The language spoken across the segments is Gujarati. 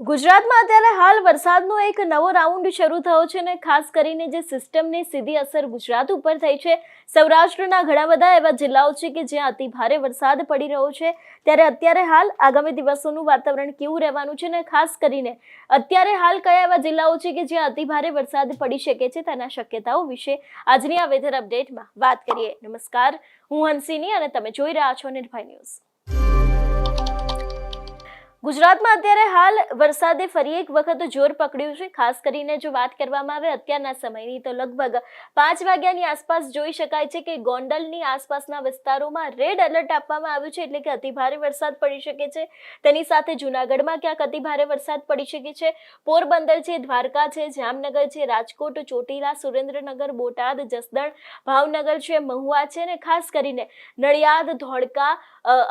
ગુજરાતમાં અત્યારે હાલ વરસાદનો એક નવો રાઉન્ડ શરૂ થયો છે અને ખાસ કરીને જે સિસ્ટમની સીધી અસર ગુજરાત ઉપર થઈ છે. સૌરાષ્ટ્રના ઘણા બધા એવા જિલ્લાઓ છે કે જ્યાં અતિ ભારે વરસાદ પડી રહ્યો છે. ત્યારે અત્યારે હાલ આગામી દિવસોનું વાતાવરણ કેવું રહેવાનું છે અને ખાસ કરીને અત્યારે હાલ કયા એવા જિલ્લાઓ છે કે જ્યાં અતિ ભારે વરસાદ પડી શકે છે તેના શક્યતાઓ વિશે આજની આ વેધર અપડેટમાં વાત કરીએ. નમસ્કાર, હું હંસિની અને તમે જોઈ રહ્યા છો નિર્ભય ન્યૂઝ. ગુજરાતમાં અત્યારે હાલ વરસાદે ફરી એક વખત જોર પકડ્યું છે. ખાસ કરીને જો વાત કરવામાં આવે અત્યારના સમયની, તો લગભગ પાંચ વાગ્યાની આસપાસ જોઈ શકાય છે કે ગોંડલની આસપાસના વિસ્તારોમાં રેડ એલર્ટ આપવામાં આવ્યું છે, એટલે કે અતિભારે વરસાદ પડી શકે છે. તેની સાથે જુનાગઢમાં ક્યાંક અતિભારે વરસાદ પડી શકે છે. પોરબંદર છે, દ્વારકા છે, જામનગર છે, રાજકોટ, ચોટીલા, સુરેન્દ્રનગર, બોટાદ, જસદણ, ભાવનગર છે, મહુવા છે અને ખાસ કરીને નડિયાદ, ધોળકા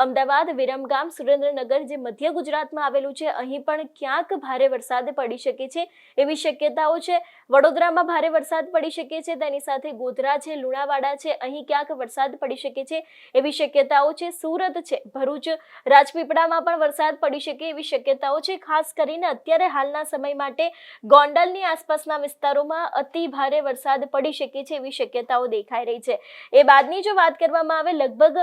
અમદાવાદ, વિરમગામ, સુરેન્દ્રનગર જે મધ્ય ગુજરાતમાં આવેલું છે. અહીં પણ ક્યાંક ભારે વરસાદ પડી શકે છે એવી શક્યતાઓ છે. વડોદરામાં ભારે વરસાદ પડી શકે છે. તેની સાથે ગોધરા છે, લુણાવાડા છે. અહીં ક્યાંક વરસાદ પડી શકે છે એવી શક્યતાઓ છે. સુરત છે, ભરૂચ, રાજપીપળામાં પણ વરસાદ પડી શકે એવી શક્યતાઓ છે. ખાસ કરીને અત્યારે હાલના સમય માટે ગોંડલની આસપાસના વિસ્તારોમાં અતિ ભારે વરસાદ પડી શકે છે એવી શક્યતાઓ દેખાઈ રહી છે. એ બાદની જો વાત કરવામાં આવે, લગભગ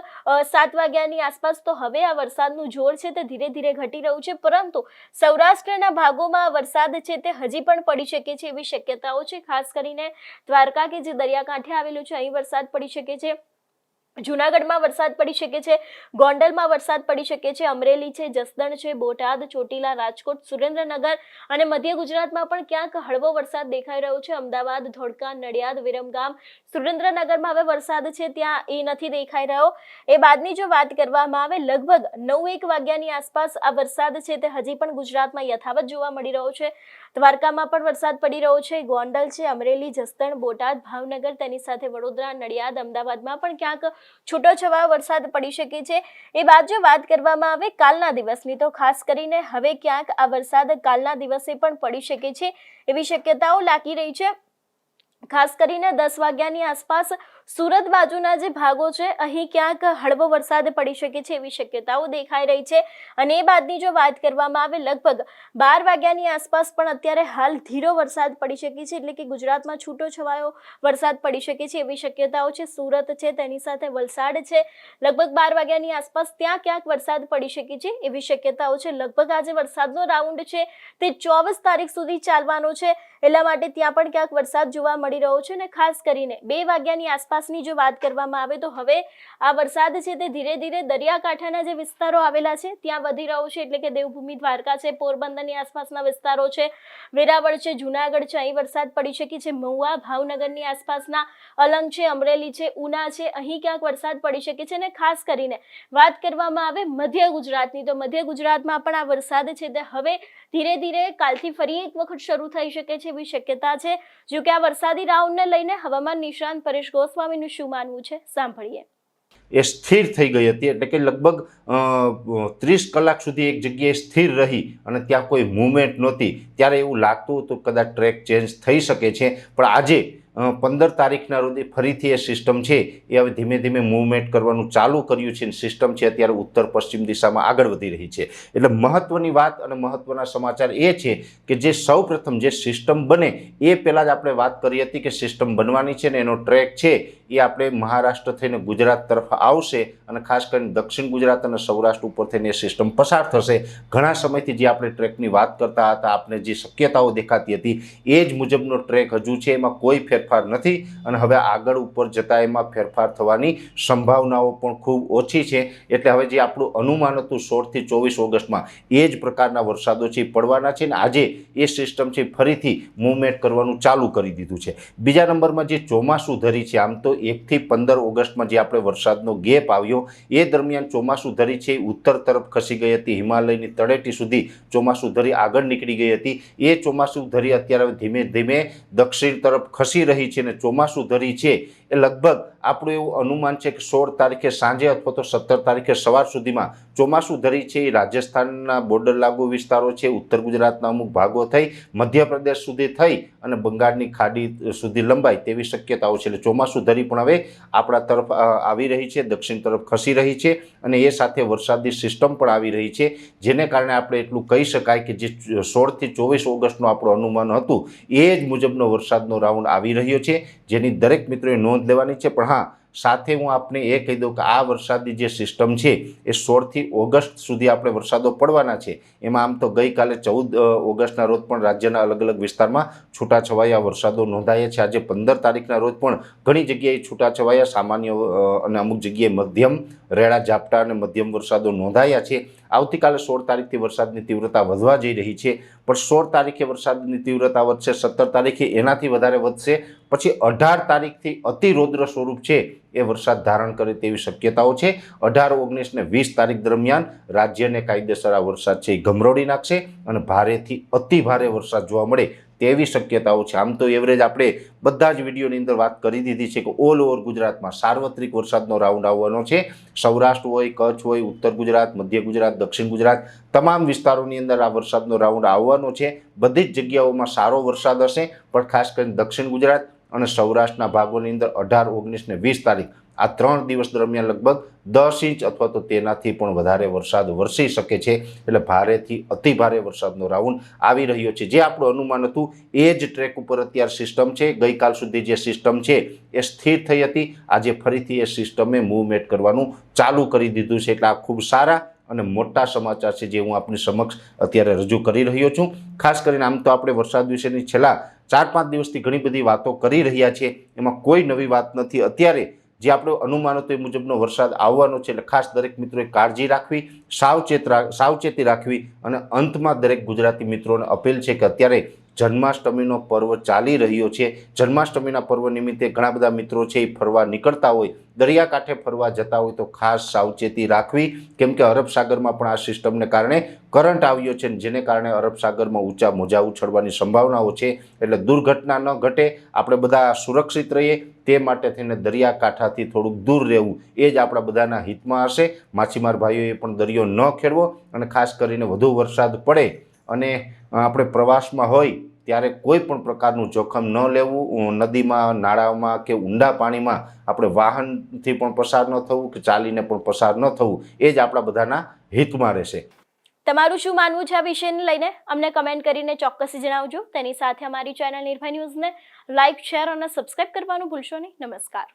સાત વાગ્યાની આસપાસ તો હવે આ વરસાદનું જોર છે તે ધીરે ધીરે ઘટી રહ્યું છે. પરંતુ સૌરાષ્ટ્રના ભાગોમાં વરસાદ છે તે હજી પણ પડી શકે છે એવી શક્યતાઓ છે. ખાસ કરીને દ્વારકા કે જે દરિયાકાંઠે આવેલું છે, અહીં વરસાદ પડી શકે છે. જુનાગઢમાં વરસાદ પડી શકે છે, ગોંડલમાં વરસાદ પડી શકે છે, અમરેલી છે, જસદણ છે, બોટાદ, ચોટીલા, રાજકોટ, સુરેન્દ્રનગર અને મધ્ય ગુજરાતમાં પણ ક્યાંક હળવો વરસાદ દેખાઈ રહ્યો છે. અમદાવાદ, ધોળકા, નડિયાદ, વિરમગામ, સુરેન્દ્રનગરમાં હવે વરસાદ છે, ત્યાં એ નથી દેખાઈ રહ્યો. એ બાદની જો વાત કરવામાં આવે, લગભગ નવ એક વાગ્યાની આસપાસ આ વરસાદ છે તે હજી પણ ગુજરાતમાં યથાવત જોવા મળી રહ્યો છે. દ્વારકામાં પણ વરસાદ પડી રહ્યો છે, ગોંડલ છે, અમરેલી, જસદણ, બોટાદ, ભાવનગર, તેની સાથે વડોદરા, નડિયાદ, અમદાવાદમાં પણ ક્યાંક છૂટોછવાયો વરસાદ પડી શકે છે. એ બાદ જો વાત કરવામાં આવે કાલના દિવસની, તો ખાસ કરીને હવે ક્યાંક આ વરસાદ કાલના દિવસે પણ પડી શકે છે એવી શક્યતાઓ લાગી રહી છે. ખાસ કરીને દસ વાગ્યાની આસપાસ સુરત બાજુના જે ભાગો છે, અહીં ક્યાંક હળવો વરસાદ પડી શકે છે એવી શક્યતાઓ દેખાઈ રહી છે. અને એ બાદની જો વાત કરવામાં આવે, લગભગ બાર વાગ્યાની આસપાસ પણ અત્યારે હાલ ધીરો વરસાદ પડી શકે છે, એટલે કે ગુજરાતમાં છૂટો છવાયો વરસાદ પડી શકે છે એવી શક્યતાઓ છે. સુરત છે, તેની સાથે વલસાડ છે. લગભગ બાર વાગ્યાની આસપાસ ત્યાં ક્યાંક વરસાદ પડી શકે છે એવી શક્યતાઓ છે. લગભગ આજે વરસાદનો રાઉન્ડ છે, તે ચોવીસ તારીખ સુધી ચાલવાનો છે. એટલા માટે ત્યાં પણ ક્યાંક વરસાદ જોવા મળી રહ્યો છે અને ખાસ કરીને બે વાગ્યાની આસપાસની જો વાત કરવામાં આવે તો હવે આ વરસાદ છે તે ધીરે ધીરે દરિયાકાંઠાના જે વિસ્તારો આવેલા છે, ત્યાં વધી રહ્યો છે, એટલે કે દેવભૂમિ, દ્વારકા છે, પોરબંદરની આસપાસના વિસ્તારો છે, વેરાવળ છે, જુનાગઢ છે, અહીં વરસાદ પડી શકે છે, મહુવા, ભાવનગરની આસપાસના અલંગ છે, અમરેલી છે, ઉના છે, અહીં ક્યાંક વરસાદ પડી શકે છે, અને ખાસ કરીને વાત કરવામાં આવે મધ્ય ગુજરાતની, તો મધ્ય ગુજરાતમાં પણ આ વરસાદ છે તે હવે ધીરે ધીરે કાલથી ફરી એક વખત શરૂ થઈ શકે છે એવી શક્યતા છે જો કે આ વરસાદી રાઉન્ડને લઈને હવામાન નિષ્ણાંત પરેશ ગોસ્વામીનું શું માનવું છે? સાંભળીએ. એ સ્થિર થઈ ગઈ હતી, એટલે કે લગભગ ત્રીસ કલાક સુધી એક જગ્યાએ સ્થિર રહી અને ત્યાં કોઈ મૂવમેન્ટ નહોતી. ત્યારે એવું લાગતું હતું કદાચ ટ્રેક ચેન્જ થઈ શકે છે. પણ આજે પંદર તારીખના રોજે ફરીથી એ સિસ્ટમ છે. એ હવે ધીમે ધીમે મૂવમેન્ટ કરવાનું ચાલુ કર્યું છે અને સિસ્ટમ છે અત્યારે ઉત્તર પશ્ચિમ દિશામાં આગળ વધી રહી છે. એટલે મહત્ત્વની વાત અને મહત્ત્વના સમાચાર એ છે કે જે સૌપ્રથમ જે સિસ્ટમ બને એ પહેલાં જ આપણે વાત કરી હતી કે સિસ્ટમ બનવાની છે ને એનો ટ્રેક છે એ આપણે મહારાષ્ટ્ર થઈને ગુજરાત તરફ આવશે અને ખાસ કરીને દક્ષિણ ગુજરાત અને સૌરાષ્ટ્ર ઉપર થઈને એ સિસ્ટમ પસાર થશે. ઘણા સમયથી જે આપણે ટ્રેકની વાત કરતા હતા આપણે જે શક્યતાઓ દેખાતી હતી, એ જ મુજબનો ટ્રેક હજુ છે. એમાં કોઈ ફેરફાર નથી અને હવે આગળ ઉપર જતાં એમાં ફેરફાર થવાની સંભાવનાઓ પણ ખૂબ ઓછી છે. એટલે હવે જે આપણું અનુમાન હતું સોળથી ચોવીસ ઓગસ્ટમાં, એ જ પ્રકારના વરસાદો છે પડવાના છે ને આજે એ સિસ્ટમ છે ફરીથી મૂવમેન્ટ કરવાનું ચાલુ કરી દીધું છે. બીજા નંબરમાં જે ચોમાસું ધરી છે, આમ તો એકથી પંદર ઓગસ્ટમાં જે આપણે વરસાદનો ગેપ આવ્યો, એ દરમિયાન ચોમાસું ધરી છે ઉત્તર તરફ ખસી ગઈ હતી, હિમાલયની તળેટી સુધી ચોમાસું ધરી આગળ નીકળી ગઈ હતી. એ ચોમાસું ધરી અત્યારે ધીમે ધીમે દક્ષિણ તરફ ખસી રહી છે અને ચોમાસું ધરી છે. એ લગભગ આપણું એવું અનુમાન છે કે સોળ તારીખે સાંજે અથવા તો સત્તર તારીખે સવાર સુધીમાં ચોમાસું ધરી છે, એ રાજસ્થાનના બોર્ડર લાગુ વિસ્તારો છે, ઉત્તર ગુજરાતના અમુક ભાગો થઈ, મધ્યપ્રદેશ સુધી થઈ અને બંગાળની ખાડી સુધી લંબાય તેવી શક્યતાઓ છે. એટલે ચોમાસું ધરી પણ હવે આપણા તરફ આવી રહી છે, દક્ષિણ તરફ ખસી રહી છે અને એ સાથે વરસાદની સિસ્ટમ પણ આવી રહી છે, જેને કારણે આપણે એટલું કહી શકાય કે જે સોળથી ચોવીસ ઓગસ્ટનું આપણું અનુમાન હતું, એ જ મુજબનો વરસાદનો રાઉન્ડ આવી રહ્યો છે. જેની દરેક મિત્રોએ નોંધ લેવાની છે. પણ હા, સાથે હું આપને એ કહી દઉં કે આ વરસાદની જે સિસ્ટમ છે, એ સોળથી ઓગસ્ટ સુધી આપણે વરસાદો પડવાના છે. એમાં આમ તો ગઈકાલે ચૌદ ઓગસ્ટના રોજ પણ રાજ્યના અલગ અલગ વિસ્તારમાં છૂટાછવાયા વરસાદો નોંધાયા છે. આજે પંદર તારીખના રોજ પણ ઘણી જગ્યાએ છૂટાછવાયા. સામાન્ય અને અમુક જગ્યાએ મધ્યમ રેડા, ઝાપટા અને મધ્યમ વરસાદો નોંધાયા છે. આવતીકાલે સોળ તારીખથી વરસાદની તીવ્રતા વધવા જઈ રહી છે. પણ સોળ તારીખે વરસાદની તીવ્રતા વધશે, સત્તર તારીખે એનાથી વધારે વધશે. પછી અઢાર તારીખથી અતિ રૌદ્ર સ્વરૂપ છે એ વરસાદ ધારણ કરે તેવી શક્યતાઓ છે. અઢાર, ઓગણીસ ને વીસ તારીખ દરમિયાન રાજ્યને કાયદેસર આ વરસાદ છે એ ગમરોડી નાખશે અને ભારેથી અતિ ભારે વરસાદ જોવા મળે તેવી શક્યતાઓ છે. આમ તો એવરેજ આપણે બધા જ વિડીયોની અંદર વાત કરી દીધી છે કે ઓલ ઓવર ગુજરાતમાં સાર્વત્રિક વરસાદનો રાઉન્ડ આવવાનો છે. સૌરાષ્ટ્ર હોય, કચ્છ હોય, ઉત્તર ગુજરાત, મધ્ય ગુજરાત, દક્ષિણ ગુજરાત તમામ વિસ્તારોની અંદર આ વરસાદનો રાઉન્ડ આવવાનો છે. બધી જ જગ્યાઓમાં સારો વરસાદ હશે, પણ ખાસ કરીને દક્ષિણ ગુજરાત અને સૌરાષ્ટ્રના ભાગોની અંદર અઢાર, ઓગણીસ ને વીસ તારીખ આ ત્રણ દિવસ દરમિયાન લગભગ દસ ઇંચ અથવા તો તેનાથી પણ વધારે વરસાદ વરસી શકે છે. એટલે ભારેથી અતિ ભારે વરસાદનો રાઉન્ડ આવી રહ્યો છે. જે આપણું અનુમાન હતું, એ જ ટ્રેક ઉપર અત્યારે સિસ્ટમ છે. ગઈકાલ સુધી જે સિસ્ટમ છે, એ સ્થિર થઈ હતી. આજે ફરીથી એ સિસ્ટમે મૂવમેન્ટ કરવાનું ચાલુ કરી દીધું છે. એટલે આ ખૂબ સારા અને મોટા સમાચાર છે જે હું આપની સમક્ષ અત્યારે રજૂ કરી રહ્યો છું. ખાસ કરીને આમ તો આપણે વરસાદ વિશેની છેલ્લા ચાર પાંચ દિવસથી ઘણી બધી વાતો કરી રહ્યા છીએ. એમાં કોઈ નવી વાત નથી. અત્યારે જે આપણો અનુમાન હતો એ મુજબનો વરસાદ આવવાનો છે એટલે ખાસ દરેક મિત્રોએ કાળજી રાખવી, સાવચેત સાવચેતી રાખવી અને અંતમાં દરેક ગુજરાતી મિત્રોને અપીલ છે કે અત્યારે જન્માષ્ટમીનો પર્વ ચાલી રહ્યો છે. જન્માષ્ટમીના પર્વ નિમિત્તે ઘણા બધા મિત્રો છે એ ફરવા નીકળતા હોય દરિયાકાંઠે ફરવા જતા હોય તો ખાસ સાવચેતી રાખવી. કેમ કે અરબ પણ આ સિસ્ટમને કારણે કરંટ આવ્યો છે જેને કારણે અરબ સાગરમાં ઊંચા મોજા ઉછળવાની સંભાવનાઓ છે. એટલે દુર્ઘટના ન ઘટે, આપણે બધા સુરક્ષિત રહીએ. તે માટે થઈને દરિયાકાંઠાથી થોડુંક દૂર રહેવું, એ જ આપણા બધાના હિતમાં હશે. માછીમાર ભાઈઓએ પણ દરિયો ન ખેડવો અને ખાસ કરીને વધુ વરસાદ પડે અને આપણે પ્રવાસમાં હોય ત્યારે કોઈ પણ પ્રકારનું જોખમ ન લેવું નદીમાં, નાળામાં કે ઊંડા પાણીમાં આપણે વાહનથી પણ પસાર ન થવું કે ચાલીને પણ પસાર ન થવું, એ જ આપણા બધાના હિતમાં રહેશે. તમારું શું માનવું છે આ વિષયને લઈને? અમને કમેન્ટ કરીને ચોક્કસ જણાવજો. તેની સાથે અમારી ચેનલ નિર્ભય ન્યૂઝને લાઇક શેર અને સબસ્ક્રાઇબ કરવાનું ભૂલશો નહીં. નમસ્કાર.